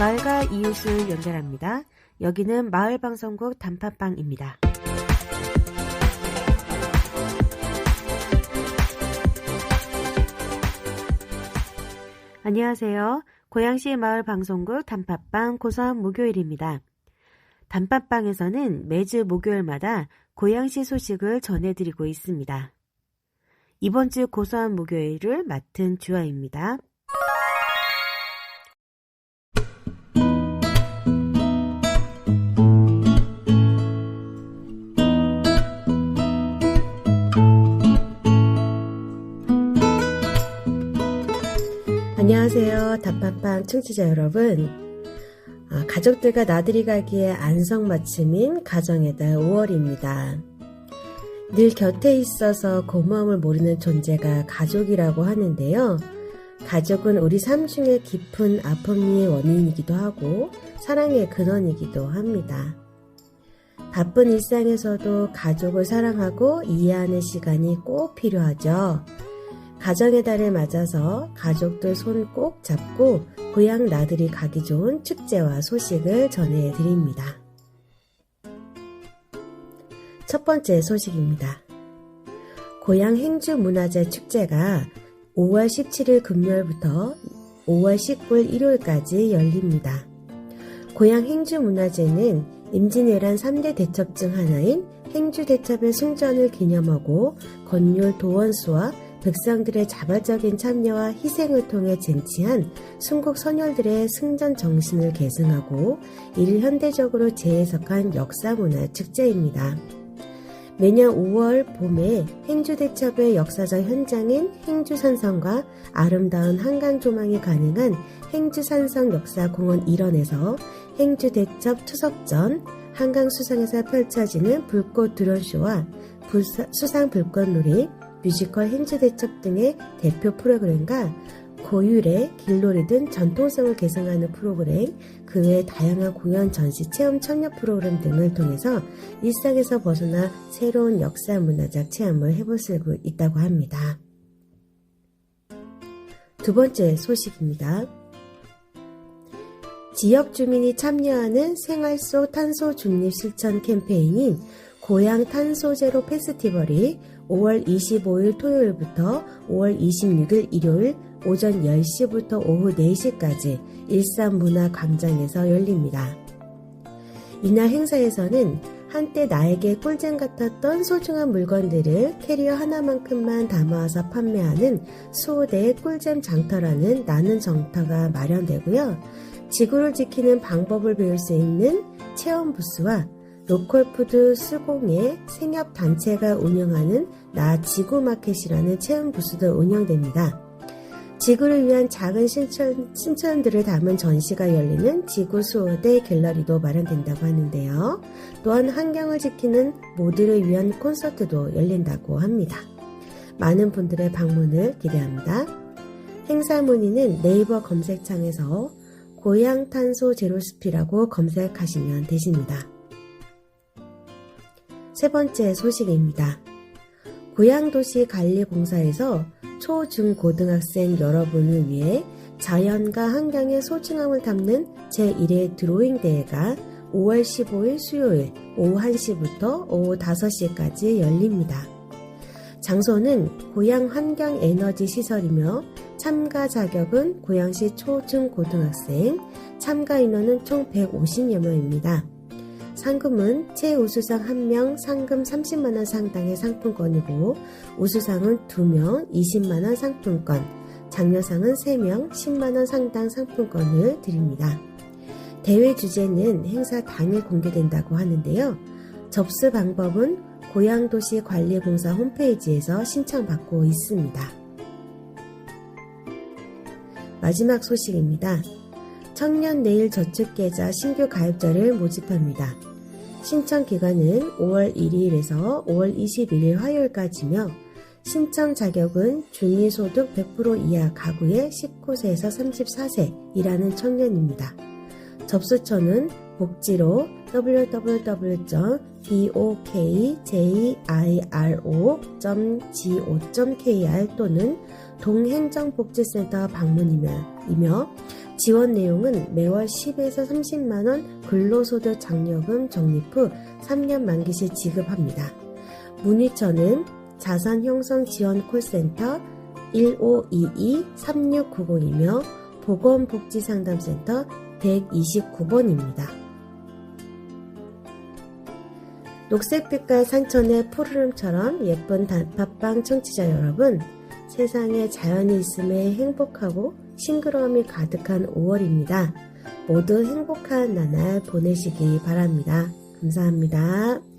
마을과 이웃을 연결합니다. 여기는 마을방송국 단팥빵입니다. 안녕하세요. 고양시 마을방송국 단팥빵 고소한 목요일입니다. 단팥빵에서는 매주 목요일마다 고양시 소식을 전해드리고 있습니다. 이번 주 고소한 목요일을 맡은 주아입니다. 안녕하세요. 단팥빵 청취자 여러분. 아, 가족들과 나들이 가기에 안성맞춤인 가정의 달 5월입니다. 늘 곁에 있어서 고마움을 모르는 존재가 가족이라고 하는데요. 가족은 우리 삶 중에 깊은 아픔의 원인이기도 하고 사랑의 근원이기도 합니다. 바쁜 일상에서도 가족을 사랑하고 이해하는 시간이 꼭 필요하죠. 가정의 달을 맞아서 가족들 손 꼭 잡고 고향 나들이 가기 좋은 축제와 소식을 전해드립니다. 첫 번째 소식입니다. 고향 행주 문화재 축제가 5월 17일 금요일부터 5월 19일 일요일까지 열립니다. 고향 행주 문화재는 임진왜란 3대 대첩 중 하나인 행주 대첩의 승전을 기념하고 건율 도원수와 백성들의 자발적인 참여와 희생을 통해 쟁취한 순국 선열들의 승전 정신을 계승하고 이를 현대적으로 재해석한 역사문화 축제입니다. 매년 5월 봄에 행주대첩의 역사적 현장인 행주산성과 아름다운 한강 조망이 가능한 행주산성 역사공원 일원에서 행주대첩 추석 전 한강 수상에서 펼쳐지는 불꽃 드론쇼와 수상 불꽃놀이, 뮤지컬 행주대첩 등의 대표 프로그램과 고율의 길놀이 등 전통성을 개성하는 프로그램, 그 외 다양한 공연 전시 체험 청년 프로그램 등을 통해서 일상에서 벗어나 새로운 역사 문화적 체험을 해볼 수 있다고 합니다. 두 번째 소식입니다. 지역 주민이 참여하는 생활 속 탄소 중립 실천 캠페인인 고향 탄소 제로 페스티벌이 5월 25일 토요일부터 5월 26일 일요일 오전 10시부터 오후 4시까지 일산문화광장에서 열립니다. 이날 행사에서는 한때 나에게 꿀잼 같았던 소중한 물건들을 캐리어 하나만큼만 담아와서 판매하는 수호대의 꿀잼 장터라는 나는 정터가 마련되고요. 지구를 지키는 방법을 배울 수 있는 체험 부스와 로컬푸드 수공예 생협단체가 운영하는 나 지구마켓이라는 체험 부스도 운영됩니다. 지구를 위한 작은 신천, 신천들을 담은 전시가 열리는 지구 수호대 갤러리도 마련된다고 하는데요. 또한 환경을 지키는 모두를 위한 콘서트도 열린다고 합니다. 많은 분들의 방문을 기대합니다. 행사 문의는 네이버 검색창에서 고향탄소 제로스피라고 검색하시면 되십니다. 세 번째 소식입니다. 고향도시 관리공사에서 초, 중, 고등학생 여러분을 위해 자연과 환경의 소중함을 담는 제1회 드로잉 대회가 5월 15일 수요일 오후 1시부터 오후 5시까지 열립니다. 장소는 고향 환경 에너지 시설이며 참가 자격은 고향시 초, 중, 고등학생, 참가 인원은 총 150여 명입니다. 상금은 최우수상 1명 상금 30만원 상당의 상품권이고 우수상은 2명 20만원 상품권, 장려상은 3명 10만원 상당 상품권을 드립니다. 대회 주제는 행사 당일 공개된다고 하는데요. 접수 방법은 고향도시관리공사 홈페이지에서 신청받고 있습니다. 마지막 소식입니다. 청년 내일 저축계좌 신규 가입자를 모집합니다. 신청 기간은 5월 1일에서 5월 21일 화요일까지며 신청 자격은 중위소득 100% 이하 가구의 19세에서 34세이라는 청년입니다. 접수처는 복지로 www.bokjiro.go.kr 또는 동행정복지센터 방문이며 지원 내용은 매월 10에서 30만원 근로소득 장려금 적립 후 3년 만기 시 지급합니다. 문의처는 자산 형성 지원 콜센터 1522-3690이며 보건복지상담센터 129번입니다. 녹색 빛깔 산천의 푸르름처럼 예쁜 단팥빵 청취자 여러분, 세상에 자연이 있음에 행복하고 싱그러움이 가득한 5월입니다. 모두 행복한 나날 보내시기 바랍니다. 감사합니다.